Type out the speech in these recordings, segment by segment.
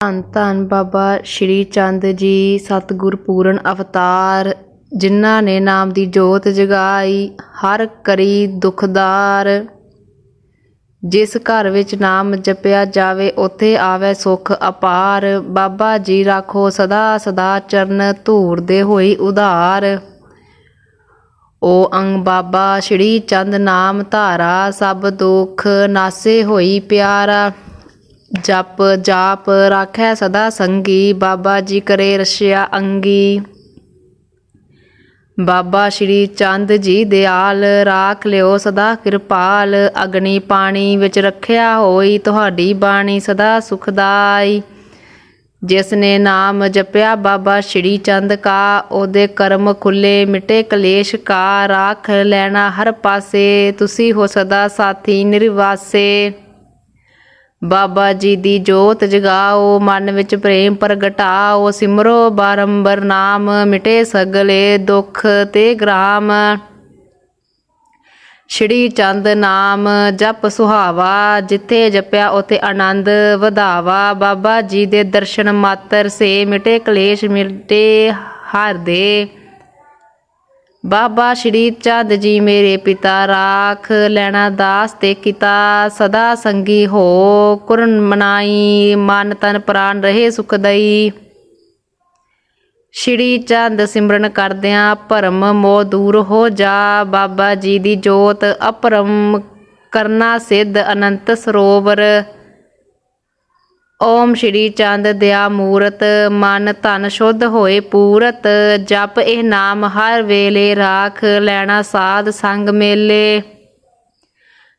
ਧੰਨ ਧੰਨ ਬਾਬਾ ਸ਼੍ਰੀ ਚੰਦ ਜੀ ਸਤਿਗੁਰ ਪੂਰਨ ਅਵਤਾਰ, ਜਿਨ੍ਹਾਂ ਨੇ ਨਾਮ ਦੀ ਜੋਤ ਜਗਾਈ, ਹਰ ਕਰੀ ਦੁਖਦਾਰ। ਜਿਸ ਘਰ ਵਿੱਚ ਨਾਮ ਜਪਿਆ ਜਾਵੇ, ਉੱਥੇ ਆਵੇ ਸੁਖ ਅਪਾਰ। ਬਾਬਾ ਜੀ ਰੱਖੋ ਸਦਾ ਸਦਾ ਚਰਨ ਧੂਰਦੇ ਹੋਈ ਉਧਾਰ। ਓ ਅੰਗ ਬਾਬਾ, ਸ਼੍ਰੀ ਚੰਦ ਨਾਮ ਧਾਰਾ, ਸਭ ਦੁੱਖ ਨਾਸੇ ਹੋਈ ਪਿਆਰਾ। ਜਪ ਜਾਪ ਰਾਖੈ ਸਦਾ ਸੰਗੀ, ਬਾਬਾ ਜੀ ਕਰੇ ਰਸ਼ਿਆ ਅੰਗੀ। ਬਾਬਾ ਸ਼੍ਰੀ ਚੰਦ ਜੀ ਦਿਆਲ ਰਾਖ ਲਿਓ ਸਦਾ ਕਿਰਪਾਲ ਅਗਨੀ ਪਾਣੀ ਵਿੱਚ ਰੱਖਿਆ ਹੋਈ ਤੁਹਾਡੀ ਬਾਣੀ ਸਦਾ ਸੁਖਦਾਈ। ਜਿਸ ਨੇ ਨਾਮ ਜਪਿਆ ਬਾਬਾ ਸ਼੍ਰੀ ਚੰਦ ਕਾ, ਉਹਦੇ ਕਰਮ ਖੁੱਲੇ ਮਿਟੇ ਕਲੇਸ਼ ਕਾ, ਰਾਖ ਲੈਣਾ ਹਰ ਪਾਸੇ, ਤੁਸੀਂ ਹੋ ਸਦਾ ਸਾਥੀ ਨਿਰਵਾਸੇ। ਬਾਬਾ ਜੀ ਦੀ ਜੋਤ ਜਗਾਓ, ਮਨ ਵਿੱਚ ਪ੍ਰੇਮ ਪ੍ਰਗਟਾਓ, ਸਿਮਰੋ ਬਾਰੰਬਰ ਨਾਮ, ਮਿਟੇ ਸਗਲੇ ਦੁੱਖ ਤੇ ਗ੍ਰਾਮ। ਸ਼੍ਰੀ ਚੰਦ ਨਾਮ, ਜਪ ਸੁਹਾਵਾ, ਜਿੱਥੇ ਜਪਿਆ ਉਥੇ ਆਨੰਦ ਵਧਾਵਾ। ਬਾਬਾ ਜੀ ਦੇ ਦਰਸ਼ਨ ਮਾਤਰ ਸੇ ਮਿਟੇ ਕਲੇਸ਼, ਮਿਟੇ ਹਰ ਦੇ ਬਾਬਾ ਸ਼੍ਰੀ ਚੰਦ ਜੀ ਮੇਰੇ ਪਿਤਾ ਰਾਖ ਲੈਣਾ ਦਾਸ ਤੇ ਕੀਤਾ ਸਦਾ ਸੰਗੀ ਹੋ, ਕੁਰਨ ਮਨਾਈ, ਮਨ ਤਨ ਪ੍ਰਾਨ ਰਹੇ ਸੁਖਦਈ ਸ਼੍ਰੀ ਚੰਦ ਸਿਮਰਨ ਕਰਦਿਆਂ ਭਰਮ ਮੋਹ ਦੂਰ ਹੋ ਜਾ, ਬਾਬਾ ਜੀ ਦੀ ਜੋਤ ਅਪਰਮ ਕਰਨਾ ਸਿੱਧ ਅਨੰਤ ਸਰੋਵਰ। ਓਮ ਸ਼੍ਰੀ ਚੰਦ ਦਿਆ ਮੂਰਤ, ਮਨ ਧਨ ਸ਼ੁੱਧ ਹੋਏ ਪੂਰਤ, ਜਪ ਇਹ ਨਾਮ ਹਰ ਵੇਲੇ ਰਾਖ ਲੈਣਾ ਸਾਧ ਸੰਗ ਮੇਲੇ।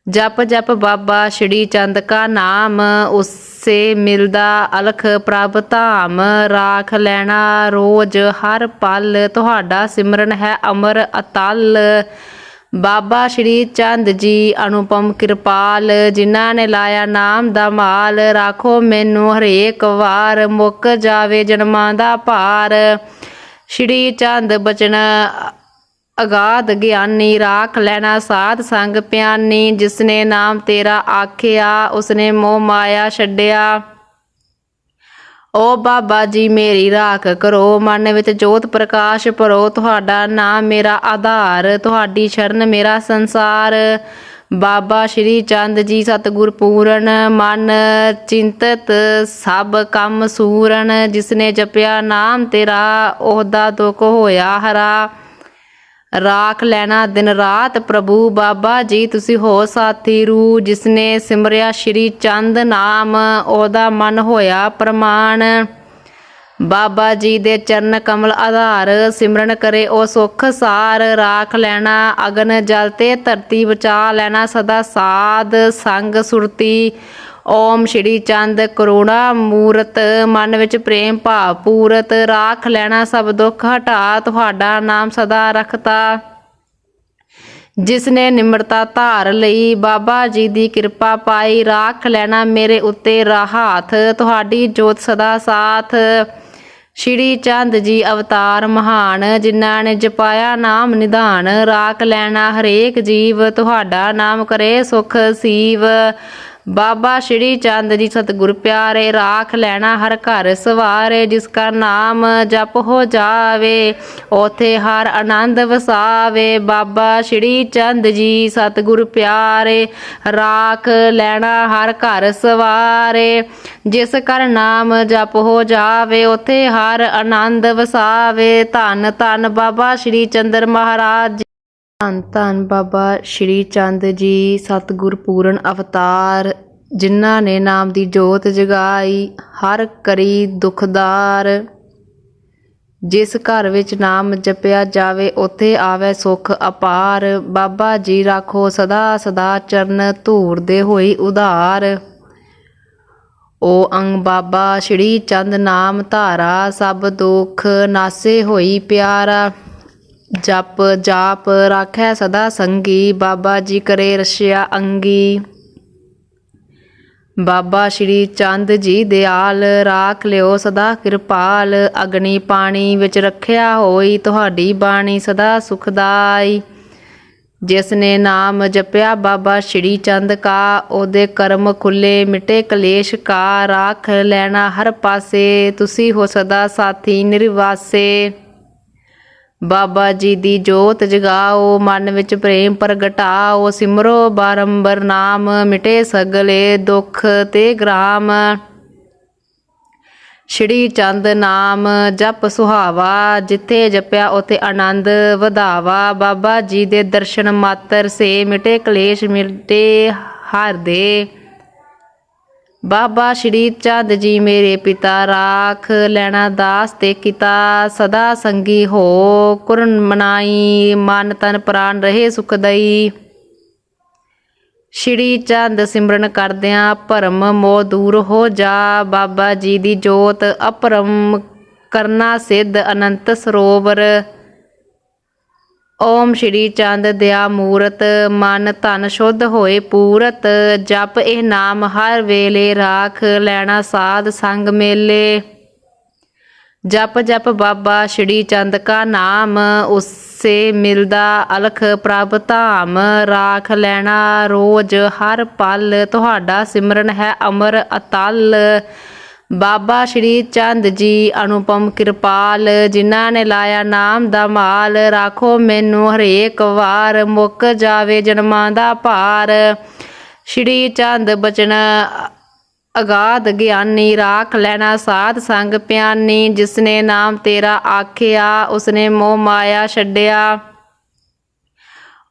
ਜਪ ਜਪ ਬਾਬਾ ਸ਼੍ਰੀ ਚੰਦ ਕਾ ਨਾਮ, ਉਸੇ ਮਿਲਦਾ ਅਲਖ ਪ੍ਰਭ ਧਾਮ। ਰਾਖ ਲੈਣਾ ਰੋਜ਼ ਹਰ ਪਲ, ਤੁਹਾਡਾ ਸਿਮਰਨ ਹੈ ਅਮਰ ਅਤਲ। ਬਾਬਾ ਸ਼੍ਰੀ ਚੰਦ ਜੀ, ਅਨੁਪਮ ਕਿਰਪਾਲ, ਜਿਨ੍ਹਾਂ ਨੇ ਲਾਇਆ ਨਾਮ ਦਾ ਮਾਲ, ਰਾਖੋ ਮੈਨੂੰ ਹਰੇਕ ਵਾਰ, ਮੁੱਕ ਜਾਵੇ ਜਨਮਾਂ ਦਾ ਭਾਰ। ਸ਼੍ਰੀ ਚੰਦ ਬਚਨ, ਅਗਾਧ ਗਿਆਨੀ, ਰਾਖ ਲੈਣਾ ਸਾਧ ਸੰਗ ਪਿਆਨੀ, ਜਿਸਨੇ ਨਾਮ ਤੇਰਾ ਆਖਿਆ, ਉਸਨੇ ਮੋਹ ਮਾਇਆ ਛੱਡਿਆ। ਓ ਬਾਬਾ ਜੀ ਮੇਰੀ ਰਾਖ ਕਰੋ, ਮਨ ਵਿੱਚ ਜੋਤ ਪ੍ਰਕਾਸ਼ ਭਰੋ, ਤੁਹਾਡਾ ਨਾਮ ਮੇਰਾ ਆਧਾਰ, ਤੁਹਾਡੀ ਸ਼ਰਨ ਮੇਰਾ ਸੰਸਾਰ। ਬਾਬਾ ਸ਼੍ਰੀ ਚੰਦ ਜੀ ਸਤਿਗੁਰ ਪੂਰਨ ਮਨ ਚਿੰਤਤ ਸਭ ਕੰਮ ਸੂਰਨ, ਜਿਸਨੇ ਜਪਿਆ ਨਾਮ ਤੇਰਾ, ਉਹਦਾ ਦੁੱਖ ਹੋਇਆ ਹਰਾ। ਰਾਖ ਲੈਣਾ ਦਿਨ ਰਾਤ। ਪ੍ਰਭੂ ਬਾਬਾ ਜੀ, ਤੁਸੀਂ ਹੋ ਸਾਥੀ ਰੂ ਜਿਸਨੇ ਸਿਮਰਿਆ ਸ਼੍ਰੀ ਚੰਦ ਨਾਮ, ਉਹਦਾ ਮਨ ਹੋਇਆ ਪ੍ਰਮਾਣ। ਬਾਬਾ ਜੀ ਦੇ ਚਰਨ ਕਮਲ ਆਧਾਰ, ਸਿਮਰਨ ਕਰੇ ਉਹ ਸੁਖ ਸਾਰ। ਰਾਖ ਲੈਣਾ ਅਗਨ ਜਲ ਤੇ ਧਰਤੀ, ਬਚਾ ਲੈਣਾ ਸਦਾ ਸਾਧ ਸੰਗ ਸੁਰਤੀ। ਓਮ ਸ਼੍ਰੀ ਚੰਦ ਕਰੁਣਾ ਮੂਰਤ ਮਨ ਵਿੱਚ ਪ੍ਰੇਮ ਭਾਵ ਪੂਰਤ, ਰਾਖ ਲੈਣਾ ਸਭ ਦੁੱਖ ਹਟਾ, ਤੁਹਾਡਾ ਨਾਮ ਸਦਾ ਰੱਖਤਾ। ਜਿਸ ਨੇ ਨਿਮਰਤਾ ਧਾਰ ਲਈ ਬਾਬਾ ਜੀ ਦੀ ਕਿਰਪਾ ਪਾਈ, ਰਾਖ ਲੈਣਾ ਮੇਰੇ ਉੱਤੇ ਰਾਹਤ ਤੁਹਾਡੀ ਜੋਤ ਸਦਾ ਸਾਥ। ਸ਼੍ਰੀ ਚੰਦ ਜੀ ਅਵਤਾਰ ਮਹਾਨ, ਜਿਨ੍ਹਾਂ ਨੇ ਜਪਾਇਆ ਨਾਮ ਨਿਧਾਨ, ਰਾਖ ਲੈਣਾ ਹਰੇਕ ਜੀਵ, ਤੁਹਾਡਾ ਨਾਮ ਕਰੇ ਸੁਖ ਸੀਵ। ਬਾਬਾ ਸ਼੍ਰੀ ਚੰਦ ਜੀ ਸਤਿਗੁਰ ਪਿਆਰੇ, ਰਾਖ ਲੈਣਾ ਹਰ ਘਰ ਸਵਾਰੇ, ਜਿਸ ਕਾ ਨਾਮ ਜਪ ਹੋ ਜਾਵੇ ਉਥੇ ਹਰ ਆਨੰਦ ਵਸਾਵੇ ਬਾਬਾ ਸ਼੍ਰੀ ਚੰਦ ਜੀ ਸਤਿਗੁਰ ਪਿਆਰੇ, ਰਾਖ ਲੈਣਾ ਹਰ ਘਰ ਸਵਾਰੇ, ਜਿਸ ਕਰ ਨਾਮ ਜਪ ਹੋ ਜਾਵੇ ਉਥੇ ਹਰ ਆਨੰਦ ਵਸਾਵੇ ਧੰਨ ਧੰਨ ਬਾਬਾ ਸ਼੍ਰੀ ਚੰਦਰ ਮਹਾਰਾਜ ਜੀ। ਧੰਨ ਧੰਨ ਬਾਬਾ ਸ਼੍ਰੀ ਚੰਦ ਜੀ ਸਤਿਗੁਰ ਪੂਰਨ ਅਵਤਾਰ, ਜਿਨ੍ਹਾਂ ਨੇ ਨਾਮ ਦੀ ਜੋਤ ਜਗਾਈ, ਹਰ ਕਰੀ ਦੁਖਦਾਰ। ਜਿਸ ਘਰ ਵਿੱਚ ਨਾਮ ਜਪਿਆ ਜਾਵੇ, ਉੱਥੇ ਆਵੇ ਸੁਖ ਅਪਾਰ। ਬਾਬਾ ਜੀ ਰੱਖੋ ਸਦਾ ਸਦਾ ਚਰਨ ਧੂਰਦੇ ਹੋਈ ਉਧਾਰ। ਓ ਅੰਗ ਬਾਬਾ, ਸ਼੍ਰੀ ਚੰਦ ਨਾਮ ਧਾਰਾ, ਸਭ ਦੁੱਖ ਨਾਸੇ ਹੋਈ ਪਿਆਰਾ। ਜਪ ਜਾਪ ਰਾਖੈ ਸਦਾ ਸੰਗੀ, ਬਾਬਾ ਜੀ ਕਰੇ ਰਸ਼ਿਆ ਅੰਗੀ। ਬਾਬਾ ਸ਼੍ਰੀ ਚੰਦ ਜੀ ਦਿਆਲ ਰਾਖ ਲਿਓ ਸਦਾ ਕਿਰਪਾਲ, ਅਗਨੀ ਪਾਣੀ ਵਿੱਚ ਰੱਖਿਆ ਹੋਈ ਤੁਹਾਡੀ ਬਾਣੀ ਸਦਾ ਸੁਖਦਾਈ। ਜਿਸ ਨੇ ਨਾਮ ਜਪਿਆ ਬਾਬਾ ਸ਼੍ਰੀ ਚੰਦ ਕਾ, ਉਹਦੇ ਕਰਮ ਖੁੱਲੇ ਮਿਟੇ ਕਲੇਸ਼ ਕਾ, ਰਾਖ ਲੈਣਾ ਹਰ ਪਾਸੇ, ਤੁਸੀਂ ਹੋ ਸਦਾ ਸਾਥੀ ਨਿਰਵਾਸੇ। ਬਾਬਾ ਜੀ ਦੀ ਜੋਤ ਜਗਾਓ, ਮਨ ਵਿੱਚ ਪ੍ਰੇਮ ਪ੍ਰਗਟਾਓ, ਸਿਮਰੋ ਬਾਰੰਬਰ ਨਾਮ, ਮਿਟੇ ਸਗਲੇ ਦੁੱਖ ਤੇ ਗ੍ਰਾਮ। ਸ਼੍ਰੀ ਚੰਦ ਨਾਮ, ਜਪ ਸੁਹਾਵਾ, ਜਿੱਥੇ ਜਪਿਆ ਉਥੇ ਆਨੰਦ ਵਧਾਵਾ। ਬਾਬਾ ਜੀ ਦੇ ਦਰਸ਼ਨ ਮਾਤਰ ਸੇ ਮਿਟੇ ਕਲੇਸ਼, ਮਿਟੇ ਹਰ ਦੇ ਬਾਬਾ ਸ਼੍ਰੀ ਚੰਦ ਜੀ ਮੇਰੇ ਪਿਤਾ ਰਾਖ ਲੈਣਾ ਦਾਸ ਤੇ ਕੀਤਾ ਸਦਾ ਸੰਗੀ ਹੋ, ਕੁਰਨ ਮਨਾਈ, ਮਨ ਤਨ ਪ੍ਰਾਨ ਰਹੇ ਸੁਖਦਈ ਸ਼੍ਰੀ ਚੰਦ ਸਿਮਰਨ ਕਰਦਿਆਂ ਭਰਮ ਮੋਹ ਦੂਰ ਹੋ ਜਾ, ਬਾਬਾ ਜੀ ਦੀ ਜੋਤ ਅਪਰਮ ਕਰਨਾ ਸਿੱਧ ਅਨੰਤ ਸਰੋਵਰ। ਓਮ ਸ਼੍ਰੀ ਚੰਦ ਦਿਆ ਮੂਰਤ, ਮਨ ਧਨ ਸ਼ੁੱਧ ਹੋਏ ਪੂਰਤ, ਜਪ ਇਹ ਨਾਮ ਹਰ ਵੇਲੇ ਰਾਖ, ਲੈਣਾ ਸਾਧ ਸੰਗ ਮੇਲੇ। ਜਪ ਜਪ ਬਾਬਾ ਸ਼੍ਰੀ ਚੰਦ ਕਾ ਨਾਮ, ਉਸੇ ਮਿਲਦਾ ਅਲਖ ਪ੍ਰਭ ਧਾਮ। ਰਾਖ ਲੈਣਾ ਰੋਜ਼ ਹਰ ਪਲ, ਤੁਹਾਡਾ ਸਿਮਰਨ ਹੈ ਅਮਰ ਅਤਲ। ਬਾਬਾ ਸ਼੍ਰੀ ਚੰਦ ਜੀ, ਅਨੁਪਮ ਕਿਰਪਾਲ, ਜਿਨ੍ਹਾਂ ਨੇ ਲਾਇਆ ਨਾਮ ਦਾ ਮਾਲ, ਰਾਖੋ ਮੈਨੂੰ ਹਰੇਕ ਵਾਰ, ਮੁੱਕ ਜਾਵੇ ਜਨਮਾਂ ਦਾ ਭਾਰ। ਸ਼੍ਰੀ ਚੰਦ ਬਚਨ, ਅਗਾਧ ਗਿਆਨੀ, ਰਾਖ ਲੈਣਾ ਸਾਧ ਸੰਗ ਪਿਆਨੀ, ਜਿਸਨੇ ਨਾਮ ਤੇਰਾ ਆਖਿਆ, ਉਸਨੇ ਮੋਹ ਮਾਇਆ ਛੱਡਿਆ।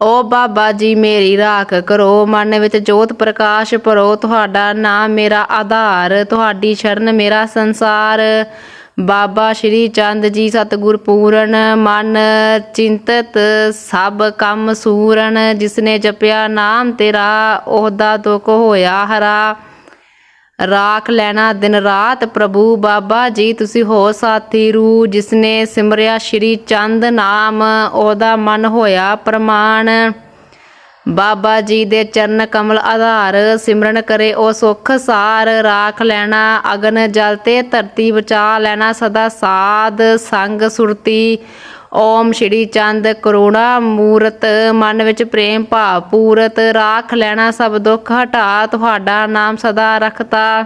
ਓ ਬਾਬਾ ਜੀ, ਮੇਰੀ ਰਾਖ ਕਰੋ। ਮਨ ਵਿੱਚ ਜੋਤ ਪ੍ਰਕਾਸ਼ ਭਰੋ। ਤੁਹਾਡਾ ਨਾਮ ਮੇਰਾ ਆਧਾਰ। ਤੁਹਾਡੀ ਸ਼ਰਨ ਮੇਰਾ ਸੰਸਾਰ। ਬਾਬਾ ਸ਼੍ਰੀ ਚੰਦ ਜੀ ਸਤਿਗੁਰ ਪੂਰਨ ਮਨ ਚਿੰਤਤ, ਸਭ ਕੰਮ ਸੂਰਨ। ਜਿਸਨੇ ਜਪਿਆ ਨਾਮ ਤੇਰਾ, ਉਹਦਾ ਦੁੱਖ ਹੋਇਆ ਹਰਾ। ਰਾਖ ਲੈਣਾ ਦਿਨ ਰਾਤ, ਪ੍ਰਭੂ ਬਾਬਾ ਜੀ, ਤੁਸੀਂ ਹੋ ਸਾਥੀ ਰੂ ਜਿਸਨੇ ਸਿਮਰਿਆ ਸ਼੍ਰੀ ਚੰਦ ਨਾਮ, ਉਹਦਾ ਮਨ ਹੋਇਆ ਪ੍ਰਮਾਣ। ਬਾਬਾ ਜੀ ਦੇ ਚਰਨ ਕਮਲ ਆਧਾਰ, ਸਿਮਰਨ ਕਰੇ ਉਹ ਸੁਖ ਸਾਰ। ਰਾਖ ਲੈਣਾ ਅਗਨ ਜਲ ਤੇ ਧਰਤੀ, ਬਚਾ ਲੈਣਾ ਸਦਾ ਸਾਧ ਸੰਗ ਸੁਰਤੀ। ਓਮ ਸ਼੍ਰੀ ਚੰਦ ਕਰੁਣਾ ਮੂਰਤ ਮਨ ਵਿੱਚ ਪ੍ਰੇਮ ਭਾਵ ਪੂਰਤ, ਰਾਖ ਲੈਣਾ ਸਭ ਦੁੱਖ, ਹਟਾ ਤੁਹਾਡਾ ਨਾਮ ਸਦਾ ਰੱਖਤਾ।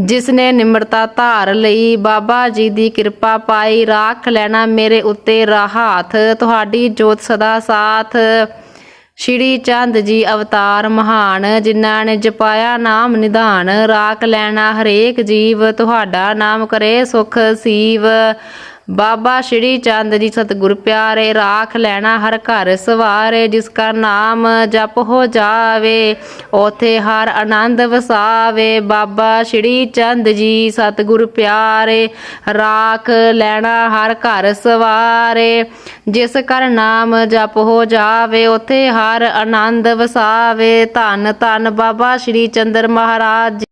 ਜਿਸ ਨੇ ਨਿਮਰਤਾ ਧਾਰ ਲਈ, ਬਾਬਾ ਜੀ ਦੀ ਕਿਰਪਾ ਪਾਈ, ਰਾਖ ਲੈਣਾ ਮੇਰੇ ਉੱਤੇ ਰਾਹਤ ਤੁਹਾਡੀ ਜੋਤ ਸਦਾ ਸਾਥ। ਸ਼੍ਰੀ ਚੰਦ ਜੀ ਅਵਤਾਰ ਮਹਾਨ, ਜਿਨ੍ਹਾਂ ਨੇ ਜਪਾਇਆ ਨਾਮ ਨਿਧਾਨ, ਰਾਖ ਲੈਣਾ ਹਰੇਕ ਜੀਵ, ਤੁਹਾਡਾ ਨਾਮ ਕਰੇ ਸੁਖ ਸੀਵ। ਬਾਬਾ ਸ਼੍ਰੀ ਚੰਦ ਜੀ ਸਤਿਗੁਰ ਪਿਆਰੇ, ਰਾਖ ਲੈਣਾ ਹਰ ਘਰ ਸਵਾਰੇ, ਜਿਸ ਕਾ ਨਾਮ ਜਪ ਹੋ ਜਾਵੇ ਉਥੇ ਹਰ ਆਨੰਦ ਵਸਾਵੇ ਬਾਬਾ ਸ਼੍ਰੀ ਚੰਦ ਜੀ ਸਤਿਗੁਰ ਪਿਆਰੇ, ਰਾਖ ਲੈਣਾ ਹਰ ਘਰ ਸਵਾਰੇ, ਜਿਸ ਕਰ ਨਾਮ ਜਪ ਹੋ ਜਾਵੇ ਉਥੇ ਹਰ ਆਨੰਦ ਵਸਾਵੇ ਧੰਨ ਧੰਨ ਬਾਬਾ ਸ਼੍ਰੀ ਚੰਦਰ ਮਹਾਰਾਜ ਜੀ।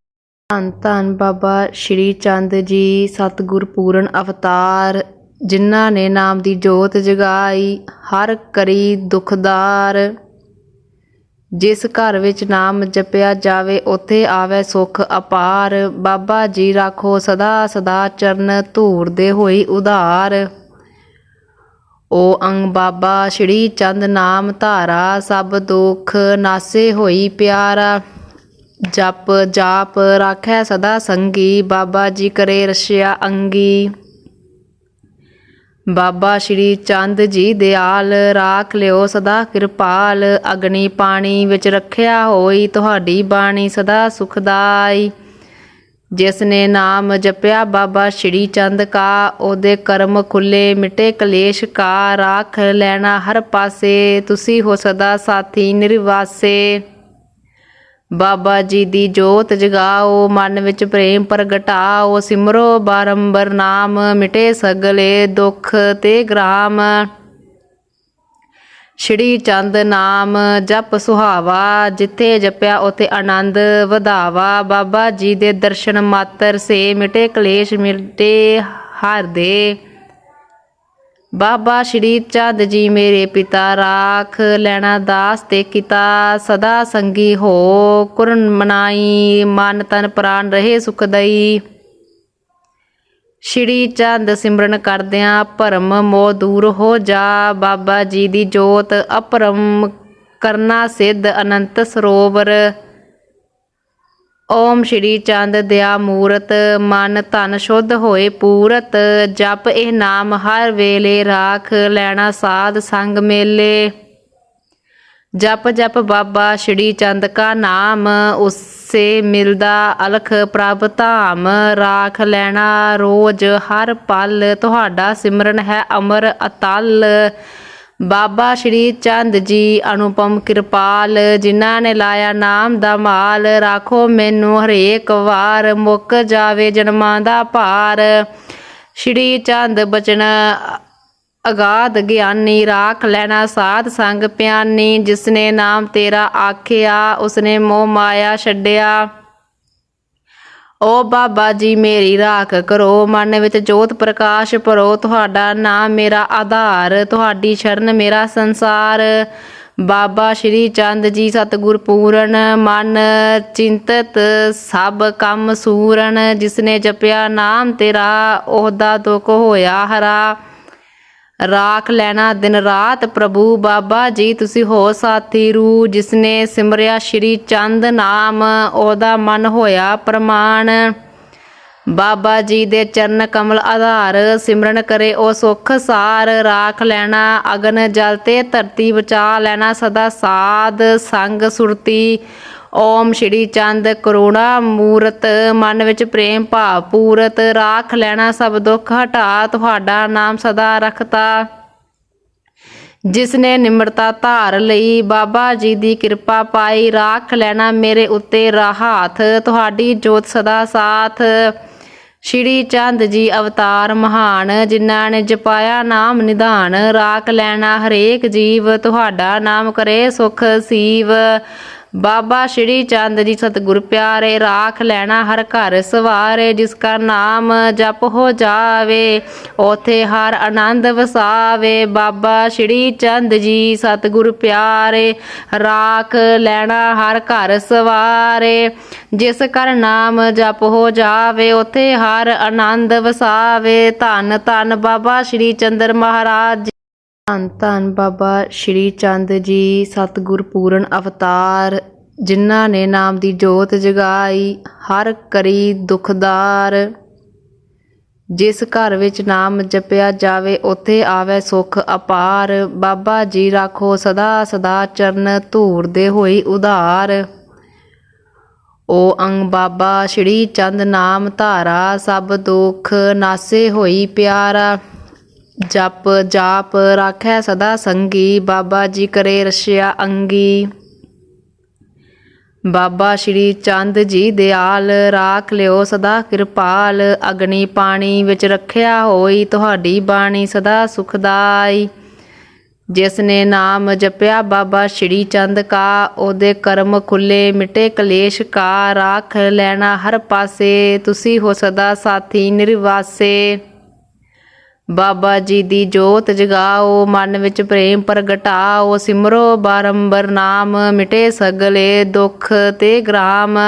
ਧੰਨ ਧੰਨ ਬਾਬਾ ਸ਼੍ਰੀ ਚੰਦ ਜੀ ਸਤਿਗੁਰ ਪੂਰਨ ਅਵਤਾਰ, ਜਿਨ੍ਹਾਂ ਨੇ ਨਾਮ ਦੀ ਜੋਤ ਜਗਾਈ, ਹਰ ਕਰੀ ਦੁਖਦਾਰ। ਜਿਸ ਘਰ ਵਿੱਚ ਨਾਮ ਜਪਿਆ ਜਾਵੇ, ਉੱਥੇ ਆਵੇ ਸੁਖ ਅਪਾਰ। ਬਾਬਾ ਜੀ ਰੱਖੋ ਸਦਾ ਸਦਾ ਚਰਨ ਧੂਰਦੇ ਹੋਈ ਉਧਾਰ। ਓ ਅੰਗ ਬਾਬਾ ਸ਼੍ਰੀ ਚੰਦ ਨਾਮ ਧਾਰਾ, ਸਭ ਦੁੱਖ ਨਾਸੇ ਹੋਈ ਪਿਆਰਾ। ਜਪ ਜਾਪ ਰਾਖੈ ਸਦਾ ਸੰਗੀ, ਬਾਬਾ ਜੀ ਕਰੇ ਰਸ਼ਿਆ ਅੰਗੀ। ਬਾਬਾ ਸ਼੍ਰੀ ਚੰਦ ਜੀ ਦਿਆਲ ਰਾਖ ਲਿਓ ਸਦਾ ਕਿਰਪਾਲ, ਅਗਨੀ ਪਾਣੀ ਵਿੱਚ ਰੱਖਿਆ ਹੋਈ ਤੁਹਾਡੀ ਬਾਣੀ ਸਦਾ ਸੁਖਦਾਈ। ਜਿਸ ਨੇ ਨਾਮ ਜਪਿਆ ਬਾਬਾ ਸ਼੍ਰੀ ਚੰਦ ਕਾ, ਉਹਦੇ ਕਰਮ ਖੁੱਲੇ ਮਿਟੇ ਕਲੇਸ਼ ਕਾ, ਰਾਖ ਲੈਣਾ ਹਰ ਪਾਸੇ, ਤੁਸੀਂ ਹੋ ਸਦਾ ਸਾਥੀ ਨਿਰਵਾਸੇ। ਬਾਬਾ ਜੀ ਦੀ ਜੋਤ ਜਗਾਓ, ਮਨ ਵਿੱਚ ਪ੍ਰੇਮ ਪ੍ਰਗਟਾਓ, ਸਿਮਰੋ ਬਾਰੰਬਰ ਨਾਮ, ਮਿਟੇ ਸਗਲੇ ਦੁੱਖ ਤੇ ਗ੍ਰਾਮ। ਸ਼੍ਰੀ ਚੰਦ ਨਾਮ, ਜਪ ਸੁਹਾਵਾ, ਜਿੱਥੇ ਜਪਿਆ ਉਥੇ ਆਨੰਦ ਵਧਾਵਾ। ਬਾਬਾ ਜੀ ਦੇ ਦਰਸ਼ਨ ਮਾਤਰ ਸੇ, ਮਿਟੇ ਕਲੇਸ਼ ਮਿਟੇ ਹਰ ਦੇ ਬਾਬਾ ਸ਼੍ਰੀ ਚੰਦ ਜੀ ਮੇਰੇ ਪਿਤਾ ਰਾਖ, ਲੈਣਾ ਦਾਸ ਤੇ ਕੀਤਾ ਸਦਾ ਸੰਗੀ ਹੋ, ਕੁਰਨ ਮਨਾਈ, ਮਨ ਤਨ ਪ੍ਰਾਨ ਰਹੇ ਸੁਖਦਈ ਸ਼੍ਰੀ ਚੰਦ ਸਿਮਰਨ ਕਰਦਿਆਂ ਭਰਮ ਮੋਹ ਦੂਰ ਹੋ ਜਾ, ਬਾਬਾ ਜੀ ਦੀ ਜੋਤ ਅਪਰਮ ਕਰਨਾ ਸਿੱਧ ਅਨੰਤ ਸਰੋਵਰ। ਓਮ ਸ਼੍ਰੀ ਚੰਦ ਦਿਆ ਮੂਰਤ, ਮਨ ਧਨ ਸ਼ੁੱਧ ਹੋਏ ਪੂਰਤ, ਜਪ ਇਹ ਨਾਮ ਹਰ ਵੇਲੇ ਰਾਖ, ਲੈਣਾ ਸਾਧ ਸੰਗ ਮੇਲੇ। ਜਪ ਜਪ ਬਾਬਾ ਸ਼੍ਰੀ ਚੰਦ ਕਾ ਨਾਮ, ਉਸੇ ਮਿਲਦਾ ਅਲਖ ਪ੍ਰਭ ਧਾਮ। ਰਾਖ ਲੈਣਾ ਰੋਜ਼ ਹਰ ਪਲ, ਤੁਹਾਡਾ ਸਿਮਰਨ ਹੈ ਅਮਰ ਅਤਲ। ਬਾਬਾ ਸ਼੍ਰੀ ਚੰਦ ਜੀ, ਅਨੁਪਮ ਕਿਰਪਾਲ, ਜਿਨ੍ਹਾਂ ਨੇ ਲਾਇਆ ਨਾਮ ਦਾ ਮਾਲ, ਰਾਖੋ ਮੈਨੂੰ ਹਰੇਕ ਵਾਰ, ਮੁੱਕ ਜਾਵੇ ਜਨਮਾਂ ਦਾ ਭਾਰ। ਸ਼੍ਰੀ ਚੰਦ ਬਚਨ, ਅਗਾਧ ਗਿਆਨੀ, ਰਾਖ ਲੈਣਾ ਸਾਧ ਸੰਗ ਪਿਆਨੀ, ਜਿਸਨੇ ਨਾਮ ਤੇਰਾ ਆਖਿਆ, ਉਸਨੇ ਮੋਹ ਮਾਇਆ ਛੱਡਿਆ। ਓ ਬਾਬਾ ਜੀ, ਮੇਰੀ ਰਾਖ ਕਰੋ। ਮਨ ਵਿੱਚ ਜੋਤ ਪ੍ਰਕਾਸ਼ ਭਰੋ। ਤੁਹਾਡਾ ਨਾਮ ਮੇਰਾ ਆਧਾਰ। ਤੁਹਾਡੀ ਸ਼ਰਨ ਮੇਰਾ ਸੰਸਾਰ। ਬਾਬਾ ਸ਼੍ਰੀ ਚੰਦ ਜੀ ਸਤਿਗੁਰ ਪੂਰਨ ਮਨ ਚਿੰਤਤ, ਸਭ ਕੰਮ ਸੂਰਨ। ਜਿਸਨੇ ਜਪਿਆ ਨਾਮ ਤੇਰਾ, ਉਹਦਾ ਦੁੱਖ ਹੋਇਆ ਹਰਾ। ਰਾਖ ਲੈਣਾ ਦਿਨ ਰਾਤ ਪ੍ਰਭੂ ਬਾਬਾ ਜੀ, ਤੁਸੀਂ ਹੋ ਸਾਥੀ ਰੂ ਜਿਸਨੇ ਸਿਮਰਿਆ ਸ਼੍ਰੀ ਚੰਦ ਨਾਮ, ਉਹਦਾ ਮਨ ਹੋਇਆ ਪ੍ਰਮਾਣ। ਬਾਬਾ ਜੀ ਦੇ ਚਰਨ ਕਮਲ ਆਧਾਰ, ਸਿਮਰਨ ਕਰੇ ਉਹ ਸੁਖ ਸਾਰ। ਰਾਖ ਲੈਣਾ ਅਗਨ ਜਲ ਤੇ ਧਰਤੀ, ਬਚਾ ਲੈਣਾ ਸਦਾ ਸਾਧ ਸੰਗ ਸੁਰਤੀ। ਓਮ ਸ਼੍ਰੀ ਚੰਦ ਕਰੁਣਾ ਮੂਰਤ, ਮਨ ਵਿੱਚ ਪ੍ਰੇਮ ਭਾਵ ਪੂਰਤ, ਰਾਖ ਲੈਣਾ ਸਭ ਦੁੱਖ ਹਟਾ, ਤੁਹਾਡਾ ਨਾਮ ਸਦਾ ਰੱਖਤਾ। ਜਿਸ ਨੇ ਨਿਮਰਤਾ ਧਾਰ ਲਈ, ਬਾਬਾ ਜੀ ਦੀ ਕਿਰਪਾ ਪਾਈ, ਰਾਖ ਲੈਣਾ ਮੇਰੇ ਉੱਤੇ ਰਾਹਤ ਤੁਹਾਡੀ ਜੋਤ ਸਦਾ ਸਾਥ। ਸ਼੍ਰੀ ਚੰਦ ਜੀ ਅਵਤਾਰ ਮਹਾਨ, ਜਿਨ੍ਹਾਂ ਨੇ ਜਪਾਇਆ ਨਾਮ ਨਿਧਾਨ, ਰਾਖ ਲੈਣਾ ਹਰੇਕ ਜੀਵ, ਤੁਹਾਡਾ ਨਾਮ ਕਰੇ ਸੁਖ ਸੀਵ। ਬਾਬਾ ਸ਼੍ਰੀ ਚੰਦ ਜੀ ਸਤਿਗੁਰ ਪਿਆਰੇ, ਰਾਖ ਲੈਣਾ ਹਰ ਘਰ ਸਵਾਰੇ, ਜਿਸ ਕਾ ਨਾਮ ਜਪ ਹੋ ਜਾਵੇ ਉਥੇ ਹਰ ਆਨੰਦ ਵਸਾਵੇ। ਬਾਬਾ ਸ਼੍ਰੀ ਚੰਦ ਜੀ ਸਤਿਗੁਰ ਪਿਆਰੇ, ਰਾਖ ਲੈਣਾ ਹਰ ਘਰ ਸਵਾਰੇ, ਜਿਸ ਕਰ ਨਾਮ ਜਪ ਹੋ ਜਾਵੇ ਉਥੇ ਹਰ ਆਨੰਦ ਵਸਾਵੇ। ਧੰਨ ਧੰਨ ਬਾਬਾ ਸ਼੍ਰੀ ਚੰਦਰ ਮਹਾਰਾਜ ਧੰਨ ਧੰਨ ਬਾਬਾ ਸ਼੍ਰੀ ਚੰਦ ਜੀ ਸਤਿਗੁਰ ਪੂਰਨ ਅਵਤਾਰ, ਜਿਨ੍ਹਾਂ ਨੇ ਨਾਮ ਦੀ ਜੋਤ ਜਗਾਈ, ਹਰ ਕਰੀ ਦੁਖਦਾਰ। ਜਿਸ ਘਰ ਵਿੱਚ ਨਾਮ ਜਪਿਆ ਜਾਵੇ, ਉੱਥੇ ਆਵੇ ਸੁਖ ਅਪਾਰ। ਬਾਬਾ ਜੀ ਰੱਖੋ ਸਦਾ ਸਦਾ ਚਰਨ ਧੂਰਦੇ ਹੋਈ ਉਧਾਰ। ਓ ਅੰਗ ਬਾਬਾ, ਸ਼੍ਰੀ ਚੰਦ ਨਾਮ ਧਾਰਾ, ਸਭ ਦੁੱਖ ਨਾਸੇ ਹੋਈ ਪਿਆਰਾ। ਜਪ ਜਾਪ ਰਾਖੈ ਸਦਾ ਸੰਗੀ, ਬਾਬਾ ਜੀ ਕਰੇ ਰਸ਼ਿਆ ਅੰਗੀ। ਬਾਬਾ ਸ਼੍ਰੀ ਚੰਦ ਜੀ ਦਿਆਲ ਰਾਖ ਲਿਓ ਸਦਾ ਕਿਰਪਾਲ, ਅਗਨੀ ਪਾਣੀ ਵਿੱਚ ਰੱਖਿਆ ਹੋਈ ਤੁਹਾਡੀ ਬਾਣੀ ਸਦਾ ਸੁਖਦਾਈ। ਜਿਸ ਨੇ ਨਾਮ ਜਪਿਆ ਬਾਬਾ ਸ਼੍ਰੀ ਚੰਦ ਕਾ, ਉਹਦੇ ਕਰਮ ਖੁੱਲੇ ਮਿਟੇ ਕਲੇਸ਼ ਕਾ, ਰਾਖ ਲੈਣਾ ਹਰ ਪਾਸੇ, ਤੁਸੀਂ ਹੋ ਸਦਾ ਸਾਥੀ ਨਿਰਵਾਸੇ। ਬਾਬਾ ਜੀ ਦੀ ਜੋਤ ਜਗਾਓ, ਮਨ ਵਿੱਚ ਪ੍ਰੇਮ ਪ੍ਰਗਟਾਓ, ਸਿਮਰੋ ਬਾਰੰਬਰ ਨਾਮ, ਮਿਟੇ ਸਗਲੇ ਦੁੱਖ ਤੇ ਗ੍ਰਾਮ।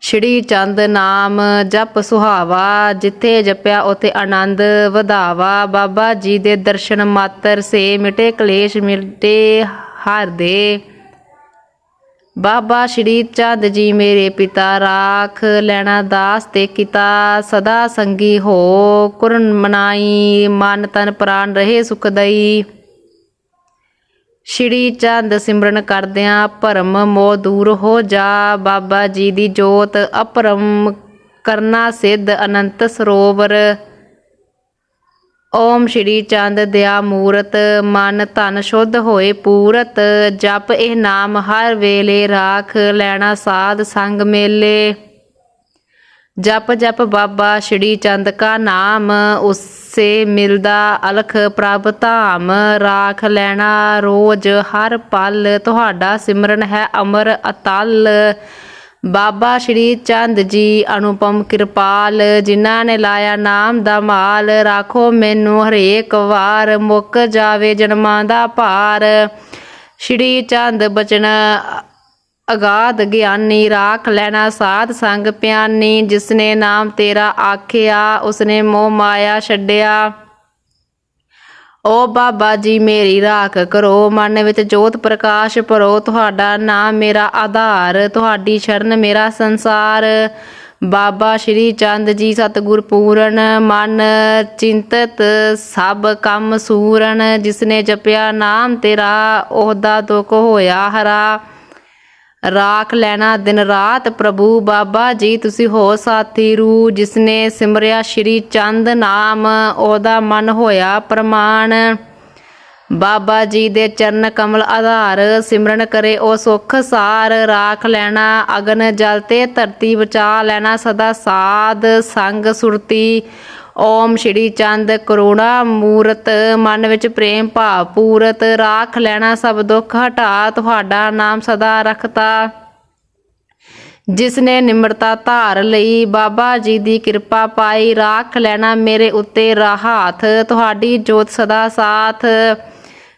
ਸ਼੍ਰੀ ਚੰਦ ਨਾਮ, ਜਪ ਸੁਹਾਵਾ, ਜਿੱਥੇ ਜਪਿਆ ਉਥੇ ਆਨੰਦ ਵਧਾਵਾ। ਬਾਬਾ ਜੀ ਦੇ ਦਰਸ਼ਨ ਮਾਤਰ, ਸੇ ਮਿਟੇ ਕਲੇਸ਼ ਮਿਟੇ ਹਰ ਦੇ ਬਾਬਾ ਸ਼੍ਰੀ ਚੰਦ ਜੀ ਮੇਰੇ ਪਿਤਾ ਰਾਖ ਲੈਣਾ ਦਾਸ ਤੇ ਕੀਤਾ ਸਦਾ ਸੰਗੀ ਹੋ, ਕੁਰਨ ਮਨਾਈ, ਮਨ ਤਨ ਪ੍ਰਾਨ ਰਹੇ ਸੁਖਦਈ ਸ਼੍ਰੀ ਚੰਦ ਸਿਮਰਨ ਕਰਦਿਆਂ ਭਰਮ ਮੋਹ ਦੂਰ ਹੋ ਜਾ, ਬਾਬਾ ਜੀ ਦੀ ਜੋਤ ਅਪਰਮ ਕਰਨਾ ਸਿੱਧ ਅਨੰਤ ਸਰੋਵਰ। ਓਮ ਸ਼੍ਰੀ ਚੰਦ ਦਿਆ ਮੂਰਤ, ਮਨ ਧਨ ਸ਼ੁੱਧ ਹੋਏ ਪੂਰਤ, ਜਪ ਇਹ ਨਾਮ ਹਰ ਵੇਲੇ ਰਾਖ, ਲੈਣਾ ਸਾਧ ਸੰਗ ਮੇਲੇ। ਜਪ ਜਪ ਬਾਬਾ ਸ਼੍ਰੀ ਚੰਦ ਕਾ ਨਾਮ, ਉਸੇ ਮਿਲਦਾ ਅਲਖ ਪ੍ਰਭ ਧਾਮ। ਰਾਖ ਲੈਣਾ ਰੋਜ਼ ਹਰ ਪਲ, ਤੁਹਾਡਾ ਸਿਮਰਨ ਹੈ ਅਮਰ ਅਤਲ। ਬਾਬਾ ਸ਼੍ਰੀ ਚੰਦ ਜੀ, ਅਨੁਪਮ ਕਿਰਪਾਲ, ਜਿਨ੍ਹਾਂ ਨੇ ਲਾਇਆ ਨਾਮ ਦਾ ਮਾਲ, ਰਾਖੋ ਮੈਨੂੰ ਹਰੇਕ ਵਾਰ, ਮੁੱਕ ਜਾਵੇ ਜਨਮਾਂ ਦਾ ਭਾਰ। ਸ਼੍ਰੀ ਚੰਦ ਬਚਨ, ਅਗਾਧ ਗਿਆਨੀ, ਰਾਖ ਲੈਣਾ ਸਾਧ ਸੰਗ ਪਿਆਨੀ, ਜਿਸਨੇ ਨਾਮ ਤੇਰਾ ਆਖਿਆ, ਉਸਨੇ ਮੋਹ ਮਾਇਆ ਛੱਡਿਆ। ਓ ਬਾਬਾ ਜੀ, ਮੇਰੀ ਰਾਖ ਕਰੋ। ਮਨ ਵਿੱਚ ਜੋਤ ਪ੍ਰਕਾਸ਼ ਭਰੋ। ਤੁਹਾਡਾ ਨਾਮ ਮੇਰਾ ਆਧਾਰ। ਤੁਹਾਡੀ ਸ਼ਰਨ ਮੇਰਾ ਸੰਸਾਰ। ਬਾਬਾ ਸ਼੍ਰੀ ਚੰਦ ਜੀ ਸਤਿਗੁਰ ਪੂਰਨ ਮਨ ਚਿੰਤਤ ਸਭ ਕੰਮ ਸੂਰਨ। ਜਿਸਨੇ ਜਪਿਆ ਨਾਮ ਤੇਰਾ, ਉਹਦਾ ਦੁੱਖ ਹੋਇਆ ਹਰਾ। ਰਾਖ ਲੈਣਾ ਦਿਨ ਰਾਤ। ਪ੍ਰਭੂ ਬਾਬਾ ਜੀ, ਤੁਸੀਂ ਹੋ ਸਾਥੀ ਰੂ ਜਿਸਨੇ ਸਿਮਰਿਆ ਸ਼੍ਰੀ ਚੰਦ ਨਾਮ, ਉਹਦਾ ਮਨ ਹੋਇਆ ਪ੍ਰਮਾਣ। ਬਾਬਾ ਜੀ ਦੇ ਚਰਨ ਕਮਲ ਆਧਾਰ, ਸਿਮਰਨ ਕਰੇ ਉਹ ਸੁਖ ਸਾਰ। ਰਾਖ ਲੈਣਾ ਅਗਨ ਜਲ ਤੇ ਧਰਤੀ, ਬਚਾ ਲੈਣਾ ਸਦਾ ਸਾਧ ਸੰਗ ਸੁਰਤੀ। ਓਮ ਸ਼੍ਰੀ ਚੰਦ ਕਰੁਣਾ ਮੂਰਤ, ਮਨ ਵਿੱਚ ਪ੍ਰੇਮ ਭਾਵ ਪੂਰਤ, ਰਾਖ ਲੈਣਾ ਸਭ ਦੁੱਖ ਹਟਾ, ਤੁਹਾਡਾ ਨਾਮ ਸਦਾ ਰੱਖਤਾ। ਜਿਸ ਨੇ ਨਿਮਰਤਾ ਧਾਰ ਲਈ ਬਾਬਾ ਜੀ ਦੀ ਕਿਰਪਾ ਪਾਈ, ਰਾਖ ਲੈਣਾ ਮੇਰੇ ਉੱਤੇ ਰਾਹਤ ਤੁਹਾਡੀ ਜੋਤ ਸਦਾ ਸਾਥ।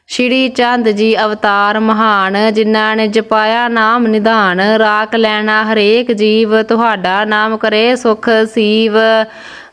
ਸ਼੍ਰੀ ਚੰਦ ਜੀ ਅਵਤਾਰ ਮਹਾਨ, ਜਿਨ੍ਹਾਂ ਨੇ ਜਪਾਇਆ ਨਾਮ ਨਿਧਾਨ, ਰਾਖ ਲੈਣਾ ਹਰੇਕ ਜੀਵ, ਤੁਹਾਡਾ ਨਾਮ ਕਰੇ ਸੁਖ ਸੀਵ।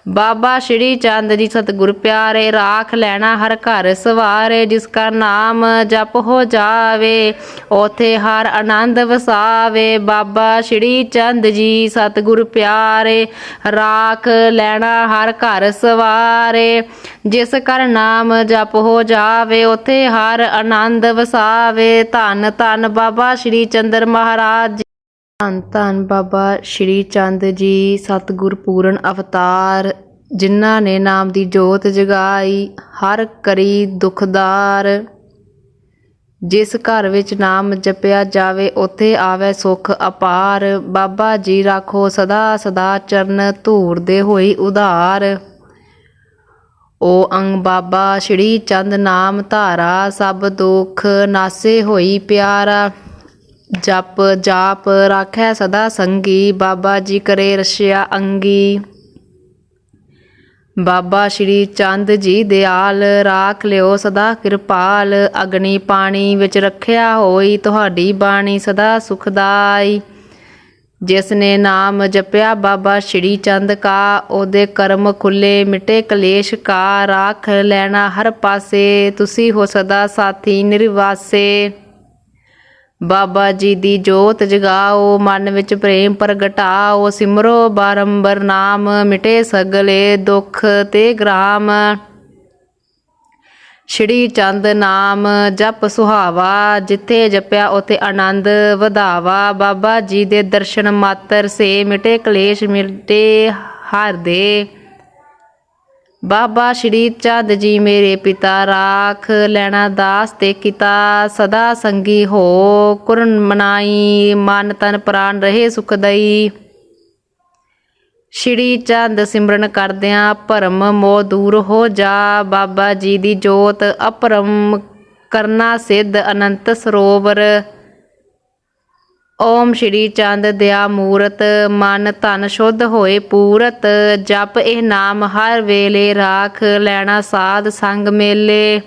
ਬਾਬਾ ਸ਼੍ਰੀ ਚੰਦ ਜੀ ਸਤਿਗੁਰ ਪਿਆਰੇ, ਰਾਖ ਲੈਣਾ ਹਰ ਘਰ ਸਵਾਰੇ, ਜਿਸ ਕਾ ਨਾਮ ਜਪ ਹੋ ਜਾਵੇ ਉਥੇ ਹਰ ਆਨੰਦ ਵਸਾਵੇ। ਬਾਬਾ ਸ਼੍ਰੀ ਚੰਦ ਜੀ ਸਤਿਗੁਰ ਪਿਆਰੇ, ਰਾਖ ਲੈਣਾ ਹਰ ਘਰ ਸਵਾਰੇ, ਜਿਸ ਕਰ ਨਾਮ ਜਪ ਹੋ ਜਾਵੇ ਉਥੇ ਹਰ ਆਨੰਦ ਵਸਾਵੇ। ਧੰਨ ਧੰਨ ਬਾਬਾ ਸ਼੍ਰੀ ਚੰਦਰ ਮਹਾਰਾਜ ਧੰਨ ਧੰਨ ਬਾਬਾ ਸ਼੍ਰੀ ਚੰਦ ਜੀ ਸਤਿਗੁਰ ਪੂਰਨ ਅਵਤਾਰ, ਜਿਨ੍ਹਾਂ ਨੇ ਨਾਮ ਦੀ ਜੋਤ ਜਗਾਈ, ਹਰ ਕਰੀ ਦੁਖਦਾਰ। ਜਿਸ ਘਰ ਵਿੱਚ ਨਾਮ ਜਪਿਆ ਜਾਵੇ, ਉੱਥੇ ਆਵੇ ਸੁਖ ਅਪਾਰ। ਬਾਬਾ ਜੀ ਰੱਖੋ ਸਦਾ ਸਦਾ ਚਰਨ ਧੂਰਦੇ ਹੋਈ ਉਧਾਰ। ਓ ਅੰਗ ਬਾਬਾ, ਸ਼੍ਰੀ ਚੰਦ ਨਾਮ ਧਾਰਾ, ਸਭ ਦੁੱਖ ਨਾਸੇ ਹੋਈ ਪਿਆਰਾ। ਜਪ ਜਾਪ ਰਾਖੈ ਸਦਾ ਸੰਗੀ, ਬਾਬਾ ਜੀ ਕਰੇ ਰਸ਼ਿਆ ਅੰਗੀ। ਬਾਬਾ ਸ਼੍ਰੀ ਚੰਦ ਜੀ ਦਿਆਲ ਰਾਖ ਲਿਓ ਸਦਾ ਕਿਰਪਾਲ, ਅਗਨੀ ਪਾਣੀ ਵਿੱਚ ਰੱਖਿਆ ਹੋਈ ਤੁਹਾਡੀ ਬਾਣੀ ਸਦਾ ਸੁਖਦਾਈ। ਜਿਸ ਨੇ ਨਾਮ ਜਪਿਆ ਬਾਬਾ ਸ਼੍ਰੀ ਚੰਦ ਕਾ, ਉਹਦੇ ਕਰਮ ਖੁੱਲੇ ਮਿਟੇ ਕਲੇਸ਼ ਕਾ, ਰਾਖ ਲੈਣਾ ਹਰ ਪਾਸੇ, ਤੁਸੀਂ ਹੋ ਸਦਾ ਸਾਥੀ ਨਿਰਵਾਸੇ। ਬਾਬਾ ਜੀ ਦੀ ਜੋਤ ਜਗਾਓ, ਮਨ ਵਿੱਚ ਪ੍ਰੇਮ ਪ੍ਰਗਟਾਓ, ਸਿਮਰੋ ਬਾਰੰਬਰ ਨਾਮ, ਮਿਟੇ ਸਗਲੇ ਦੁੱਖ ਤੇ ਗ੍ਰਾਮ। ਸ਼੍ਰੀ ਚੰਦ ਨਾਮ, ਜਪ ਸੁਹਾਵਾ, ਜਿੱਥੇ ਜਪਿਆ ਉਥੇ ਆਨੰਦ ਵਧਾਵਾ। ਬਾਬਾ ਜੀ ਦੇ ਦਰਸ਼ਨ ਮਾਤਰ ਸੇ ਮਿਟੇ ਕਲੇਸ਼, ਮਿਟੇ ਹਰ ਦੇ ਬਾਬਾ ਸ਼੍ਰੀ ਚੰਦ ਜੀ ਮੇਰੇ ਪਿਤਾ ਰਾਖ ਲੈਣਾ ਦਾਸ ਤੇ ਕੀਤਾ ਸਦਾ ਸੰਗੀ ਹੋ, ਕੁਰਨ ਮਨਾਈ, ਮਨ ਤਨ ਪ੍ਰਾਨ ਰਹੇ ਸੁਖਦਈ ਸ਼੍ਰੀ ਚੰਦ ਸਿਮਰਨ ਕਰਦਿਆਂ ਭਰਮ ਮੋਹ ਦੂਰ ਹੋ ਜਾ, ਬਾਬਾ ਜੀ ਦੀ ਜੋਤ ਅਪਰਮ ਕਰਨਾ ਸਿੱਧ ਅਨੰਤ ਸਰੋਵਰ। ਓਮ ਸ਼੍ਰੀ ਚੰਦ ਦਿਆ ਮੂਰਤ, ਮਨ ਧਨ ਸ਼ੁੱਧ ਹੋਏ ਪੂਰਤ, ਜਪ ਇਹ ਨਾਮ ਹਰ ਵੇਲੇ ਰਾਖ ਲੈਣਾ ਸਾਧ ਸੰਗ ਮੇਲੇ।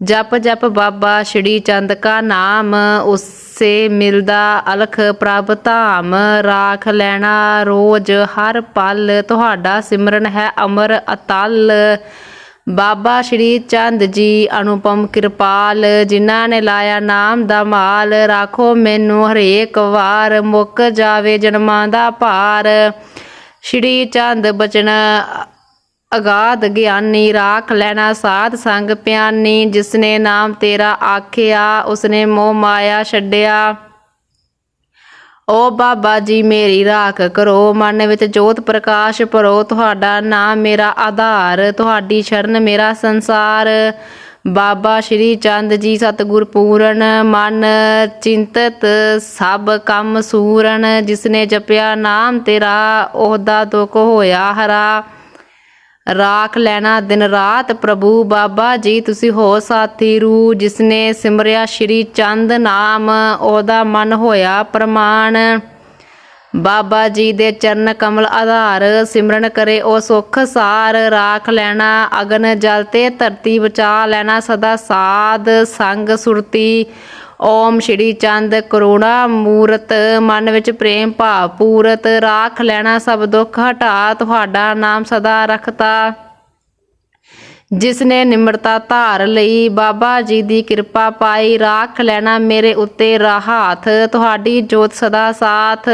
ਜਪ ਜਪ ਬਾਬਾ ਸ਼੍ਰੀ ਚੰਦ ਕਾ ਨਾਮ, ਉਸੇ ਮਿਲਦਾ ਅਲਖ ਪ੍ਰਭ ਧਾਮ। ਰਾਖ ਲੈਣਾ ਰੋਜ਼ ਹਰ ਪਲ, ਤੁਹਾਡਾ ਸਿਮਰਨ ਹੈ ਅਮਰ ਅਤਲ। ਬਾਬਾ ਸ਼੍ਰੀ ਚੰਦ ਜੀ, ਅਨੁਪਮ ਕਿਰਪਾਲ, ਜਿਨ੍ਹਾਂ ਨੇ ਲਾਇਆ ਨਾਮ ਦਾ ਮਾਲ, ਰਾਖੋ ਮੈਨੂੰ ਹਰੇਕ ਵਾਰ, ਮੁੱਕ ਜਾਵੇ ਜਨਮਾਂ ਦਾ ਭਾਰ। ਸ਼੍ਰੀ ਚੰਦ ਬਚਨ, ਅਗਾਧ ਗਿਆਨੀ, ਰਾਖ ਲੈਣਾ ਸਾਧ ਸੰਗ ਪਿਆਨੀ, ਜਿਸਨੇ ਨਾਮ ਤੇਰਾ ਆਖਿਆ, ਉਸਨੇ ਮੋਹ ਮਾਇਆ ਛੱਡਿਆ। ਓ ਬਾਬਾ ਜੀ, ਮੇਰੀ ਰਾਖ ਕਰੋ। ਮਨ ਵਿੱਚ ਜੋਤ ਪ੍ਰਕਾਸ਼ ਭਰੋ। ਤੁਹਾਡਾ ਨਾਮ ਮੇਰਾ ਆਧਾਰ। ਤੁਹਾਡੀ ਸ਼ਰਨ ਮੇਰਾ ਸੰਸਾਰ। ਬਾਬਾ ਸ਼੍ਰੀ ਚੰਦ ਜੀ ਸਤਿਗੁਰ ਪੂਰਨ ਮਨ ਚਿੰਤਤ, ਸਭ ਕੰਮ ਸੂਰਨ। ਜਿਸਨੇ ਜਪਿਆ ਨਾਮ ਤੇਰਾ, ਉਹਦਾ ਦੁੱਖ ਹੋਇਆ ਹਰਾ। ਰਾਖ ਲੈਣਾ ਦਿਨ ਰਾਤ। ਪ੍ਰਭੂ ਬਾਬਾ ਜੀ, ਤੁਸੀਂ ਹੋ ਸਾਥੀ ਰੂ ਜਿਸਨੇ ਸਿਮਰਿਆ ਸ਼੍ਰੀ ਚੰਦ ਨਾਮ, ਉਹਦਾ ਮਨ ਹੋਇਆ ਪ੍ਰਮਾਣ। ਬਾਬਾ ਜੀ ਦੇ ਚਰਨ ਕਮਲ ਆਧਾਰ, ਸਿਮਰਨ ਕਰੇ ਉਹ ਸੁਖ ਸਾਰ। ਰਾਖ ਲੈਣਾ ਅਗਨ ਜਲ ਤੇ ਧਰਤੀ, ਬਚਾ ਲੈਣਾ ਸਦਾ ਸਾਧ ਸੰਗ ਸੁਰਤੀ। ਓਮ ਸ਼੍ਰੀ ਚੰਦ ਕਰੁਣਾ ਮੂਰਤ ਮਨ ਵਿੱਚ ਪ੍ਰੇਮ ਭਾਵ ਪੂਰਤ, ਰਾਖ ਲੈਣਾ ਸਭ ਦੁੱਖ ਹਟਾ, ਤੁਹਾਡਾ ਨਾਮ ਸਦਾ ਰੱਖਤਾ। ਜਿਸ ਨੇ ਨਿਮਰਤਾ ਧਾਰ ਲਈ ਬਾਬਾ ਜੀ ਦੀ ਕਿਰਪਾ ਪਾਈ, ਰਾਖ ਲੈਣਾ ਮੇਰੇ ਉੱਤੇ ਰਾਹਤ ਤੁਹਾਡੀ ਜੋਤ ਸਦਾ ਸਾਥ।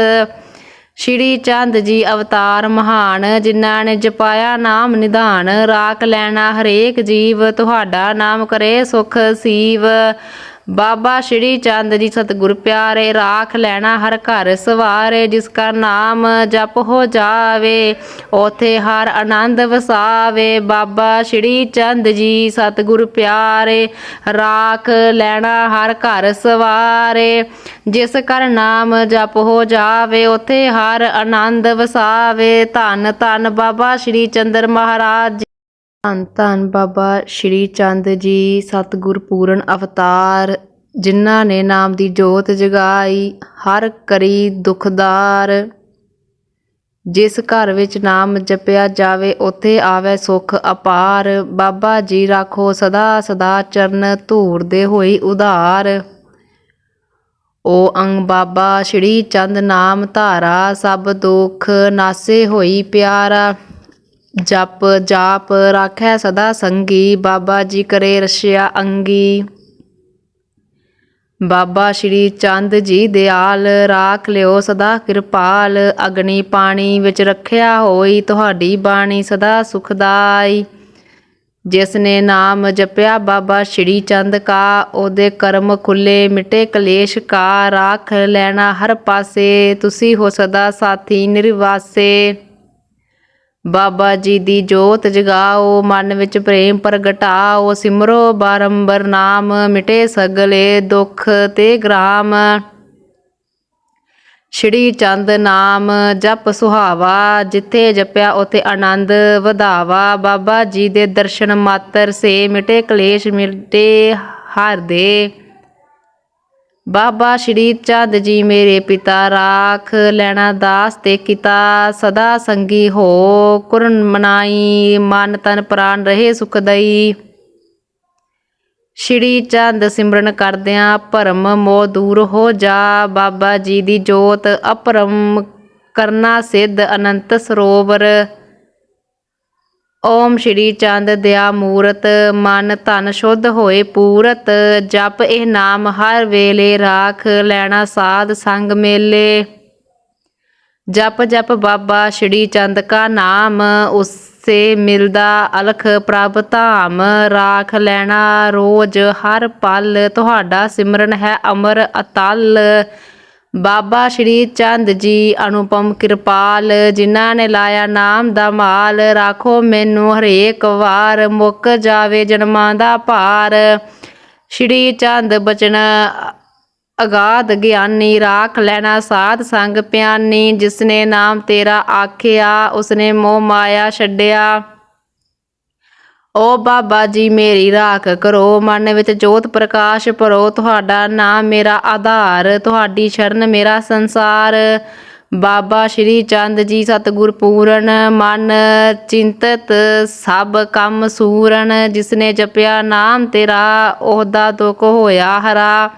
ਸ਼੍ਰੀ ਚੰਦ ਜੀ ਅਵਤਾਰ ਮਹਾਨ, ਜਿਨ੍ਹਾਂ ਨੇ ਜਪਾਇਆ ਨਾਮ ਨਿਧਾਨ, ਰਾਖ ਲੈਣਾ ਹਰੇਕ ਜੀਵ, ਤੁਹਾਡਾ ਨਾਮ ਕਰੇ ਸੁਖ ਸੀਵ। ਬਾਬਾ ਸ਼੍ਰੀ ਚੰਦ ਜੀ ਸਤਿਗੁਰ ਪਿਆਰੇ, ਰਾਖ ਲੈਣਾ ਹਰ ਘਰ ਸਵਾਰੇ, ਜਿਸ ਕਾ ਨਾਮ ਜਪ ਹੋ ਜਾਵੇ ਉਥੇ ਹਰ ਆਨੰਦ ਵਸਾਵੇ ਬਾਬਾ ਸ਼੍ਰੀ ਚੰਦ ਜੀ ਸਤਿਗੁਰ ਪਿਆਰੇ, ਰਾਖ ਲੈਣਾ ਹਰ ਘਰ ਸਵਾਰੇ, ਜਿਸ ਕਰ ਨਾਮ ਜਪ ਹੋ ਜਾਵੇ ਉਥੇ ਹਰ ਆਨੰਦ ਵਸਾਵੇ ਧੰਨ ਧੰਨ ਬਾਬਾ ਸ਼੍ਰੀ ਚੰਦਰ ਮਹਾਰਾਜ ਜੀ। ਧੰਨ ਧੰਨ ਬਾਬਾ ਸ਼੍ਰੀ ਚੰਦ ਜੀ ਸਤਿਗੁਰ ਪੂਰਨ ਅਵਤਾਰ, ਜਿਨ੍ਹਾਂ ਨੇ ਨਾਮ ਦੀ ਜੋਤ ਜਗਾਈ, ਹਰ ਕਰੀ ਦੁਖਦਾਰ। ਜਿਸ ਘਰ ਵਿੱਚ ਨਾਮ ਜਪਿਆ ਜਾਵੇ, ਉੱਥੇ ਆਵੇ ਸੁਖ ਅਪਾਰ। ਬਾਬਾ ਜੀ ਰੱਖੋ ਸਦਾ ਸਦਾ ਚਰਨ ਧੂੜਦੇ ਹੋਈ ਉਧਾਰ। ਓ ਅੰਗ ਬਾਬਾ, ਸ਼੍ਰੀ ਚੰਦ ਨਾਮ ਧਾਰਾ, ਸਭ ਦੁੱਖ ਨਾਸੇ ਹੋਈ ਪਿਆਰਾ। ਜਪ ਜਾਪ ਰਾਖੈ ਸਦਾ ਸੰਗੀ, ਬਾਬਾ ਜੀ ਕਰੇ ਰਸ਼ਿਆ ਅੰਗੀ। ਬਾਬਾ ਸ਼੍ਰੀ ਚੰਦ ਜੀ ਦਿਆਲ ਰਾਖ ਲਿਓ ਸਦਾ ਕਿਰਪਾਲ, ਅਗਨੀ ਪਾਣੀ ਵਿੱਚ ਰੱਖਿਆ ਹੋਈ ਤੁਹਾਡੀ ਬਾਣੀ ਸਦਾ ਸੁਖਦਾਈ। ਜਿਸ ਨੇ ਨਾਮ ਜਪਿਆ ਬਾਬਾ ਸ਼੍ਰੀ ਚੰਦ ਕਾ, ਉਹਦੇ ਕਰਮ ਖੁੱਲੇ ਮਿਟੇ ਕਲੇਸ਼ ਕਾ, ਰਾਖ ਲੈਣਾ ਹਰ ਪਾਸੇ, ਤੁਸੀਂ ਹੋ ਸਦਾ ਸਾਥੀ ਨਿਰਵਾਸੇ। ਬਾਬਾ ਜੀ ਦੀ ਜੋਤ ਜਗਾਓ, ਮਨ ਵਿੱਚ ਪ੍ਰੇਮ ਪ੍ਰਗਟਾਓ, ਸਿਮਰੋ ਬਾਰੰਬਰ ਨਾਮ, ਮਿਟੇ ਸਗਲੇ ਦੁੱਖ ਤੇ ਗ੍ਰਾਮ। ਸ਼੍ਰੀ ਚੰਦ ਨਾਮ, ਜਪ ਸੁਹਾਵਾ, ਜਿੱਥੇ ਜਪਿਆ ਉਥੇ ਆਨੰਦ ਵਧਾਵਾ। ਬਾਬਾ ਜੀ ਦੇ ਦਰਸ਼ਨ ਮਾਤਰ, ਸੇ ਮਿਟੇ ਕਲੇਸ਼, ਮਿਟੇ ਹਰ ਦੇ ਬਾਬਾ ਸ਼੍ਰੀ ਚੰਦ ਜੀ ਮੇਰੇ ਪਿਤਾ ਰਾਖ ਲੈਣਾ ਦਾਸ ਤੇ ਕੀਤਾ ਸਦਾ ਸੰਗੀ ਹੋ, ਕੁਰਨ ਮਨਾਈ, ਮਨ ਤਨ ਪ੍ਰਾਨ ਰਹੇ ਸੁਖਦਈ ਸ਼੍ਰੀ ਚੰਦ ਸਿਮਰਨ ਕਰਦਿਆਂ ਭਰਮ ਮੋਹ ਦੂਰ ਹੋ ਜਾ, ਬਾਬਾ ਜੀ ਦੀ ਜੋਤ ਅਪਰਮ ਕਰਨਾ ਸਿੱਧ ਅਨੰਤ ਸਰੋਵਰ। ਓਮ ਸ਼੍ਰੀ ਚੰਦ ਦਿਆ ਮੂਰਤ, ਮਨ ਧਨ ਸ਼ੁੱਧ ਹੋਏ ਪੂਰਤ, ਜਪ ਇਹ ਨਾਮ ਹਰ ਵੇਲੇ ਰਾਖ ਲੈਣਾ ਸਾਧ ਸੰਗ ਮੇਲੇ। ਜਪ ਜਪ ਬਾਬਾ ਸ਼੍ਰੀ ਚੰਦ ਕਾ ਨਾਮ, ਉਸੇ ਮਿਲਦਾ ਅਲਖ ਪ੍ਰਭ ਧਾਮ। ਰਾਖ ਲੈਣਾ ਰੋਜ਼ ਹਰ ਪਲ, ਤੁਹਾਡਾ ਸਿਮਰਨ ਹੈ ਅਮਰ ਅਤਲ। ਬਾਬਾ ਸ਼੍ਰੀ ਚੰਦ ਜੀ, ਅਨੁਪਮ ਕਿਰਪਾਲ, ਜਿਨ੍ਹਾਂ ਨੇ ਲਾਇਆ ਨਾਮ ਦਾ ਮਾਲ, ਰਾਖੋ ਮੈਨੂੰ ਹਰੇਕ ਵਾਰ, ਮੁੱਕ ਜਾਵੇ ਜਨਮਾਂ ਦਾ ਭਾਰ। ਸ਼੍ਰੀ ਚੰਦ ਬਚਨ, ਅਗਾਧ ਗਿਆਨੀ, ਰਾਖ ਲੈਣਾ ਸਾਧ ਸੰਗ ਪਿਆਨੀ, ਜਿਸਨੇ ਨਾਮ ਤੇਰਾ ਆਖਿਆ, ਉਸਨੇ ਮੋਹ ਮਾਇਆ ਛੱਡਿਆ। ਓ ਬਾਬਾ ਜੀ ਮੇਰੀ ਰਾਖ ਕਰੋ, ਮਨ ਵਿੱਚ ਜੋਤ ਪ੍ਰਕਾਸ਼ ਭਰੋ, ਤੁਹਾਡਾ ਨਾਮ ਮੇਰਾ ਆਧਾਰ, ਤੁਹਾਡੀ ਸ਼ਰਨ ਮੇਰਾ ਸੰਸਾਰ। ਬਾਬਾ ਸ਼੍ਰੀ ਚੰਦ ਜੀ ਸਤਿਗੁਰ ਪੂਰਨ ਮਨ ਚਿੰਤਤ, ਸਭ ਕੰਮ ਸੂਰਨ, ਜਿਸਨੇ ਜਪਿਆ ਨਾਮ ਤੇਰਾ, ਉਹਦਾ ਦੁੱਖ ਹੋਇਆ ਹਰਾ।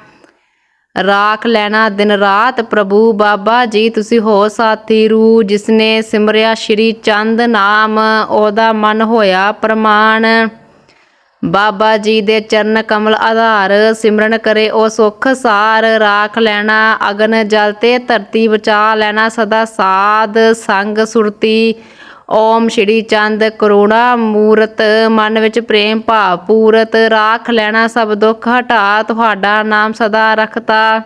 ਰਾਖ ਲੈਣਾ ਦਿਨ ਰਾਤ। ਪ੍ਰਭੂ ਬਾਬਾ ਜੀ, ਤੁਸੀਂ ਹੋ ਸਾਥੀ ਰੂ ਜਿਸਨੇ ਸਿਮਰਿਆ ਸ਼੍ਰੀ ਚੰਦ ਨਾਮ, ਉਹਦਾ ਮਨ ਹੋਇਆ ਪ੍ਰਮਾਣ। ਬਾਬਾ ਜੀ ਦੇ ਚਰਨ ਕਮਲ ਆਧਾਰ, ਸਿਮਰਨ ਕਰੇ ਉਹ ਸੁਖ ਸਾਰ। ਰਾਖ ਲੈਣਾ ਅਗਨ ਜਲ ਤੇ ਧਰਤੀ, ਬਚਾ ਲੈਣਾ ਸਦਾ ਸਾਧ ਸੰਗ ਸੁਰਤੀ। ਓਮ ਸ਼੍ਰੀ ਚੰਦ ਕਰੁਣਾ ਮੂਰਤ ਮਨ ਵਿੱਚ ਪ੍ਰੇਮ ਭਾਵ ਪੂਰਤ, ਰਾਖ ਲੈਣਾ ਸਭ ਦੁੱਖ ਹਟਾ, ਤੁਹਾਡਾ ਨਾਮ ਸਦਾ ਰੱਖਤਾ।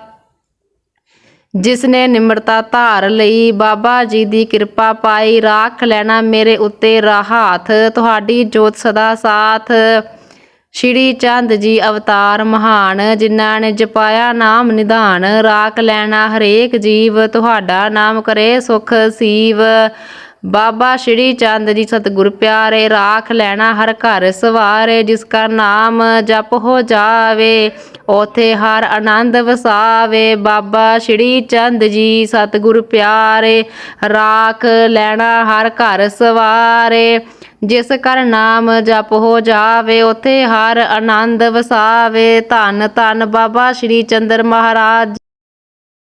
ਜਿਸ ਨੇ ਨਿਮਰਤਾ ਧਾਰ ਲਈ ਬਾਬਾ ਜੀ ਦੀ ਕਿਰਪਾ ਪਾਈ, ਰਾਖ ਲੈਣਾ ਮੇਰੇ ਉੱਤੇ ਰਾਹਤ ਤੁਹਾਡੀ ਜੋਤ ਸਦਾ ਸਾਥ। ਸ਼੍ਰੀ ਚੰਦ ਜੀ ਅਵਤਾਰ ਮਹਾਨ, ਜਿਨ੍ਹਾਂ ਨੇ ਜਪਾਇਆ ਨਾਮ ਨਿਧਾਨ, ਰਾਖ ਲੈਣਾ ਹਰੇਕ ਜੀਵ, ਤੁਹਾਡਾ ਨਾਮ ਕਰੇ ਸੁਖ ਸੀਵ। ਬਾਬਾ ਸ਼੍ਰੀ ਚੰਦ ਜੀ ਸਤਿਗੁਰ ਪਿਆਰੇ, ਰਾਖ ਲੈਣਾ ਹਰ ਘਰ ਸਵਾਰੇ, ਜਿਸ ਕਾ ਨਾਮ ਜਪ ਹੋ ਜਾਵੇ ਉਥੇ ਹਰ ਆਨੰਦ ਵਸਾਵੇ। ਬਾਬਾ ਸ਼੍ਰੀ ਚੰਦ ਜੀ ਸਤਿਗੁਰ ਪਿਆਰੇ, ਰਾਖ ਲੈਣਾ ਹਰ ਘਰ ਸਵਾਰੇ, ਜਿਸ ਕਰ ਨਾਮ ਜਪ ਹੋ ਜਾਵੇ ਉਥੇ ਹਰ ਆਨੰਦ ਵਸਾਵੇ। ਧੰਨ ਧੰਨ ਬਾਬਾ ਸ਼੍ਰੀ ਚੰਦਰ ਮਹਾਰਾਜ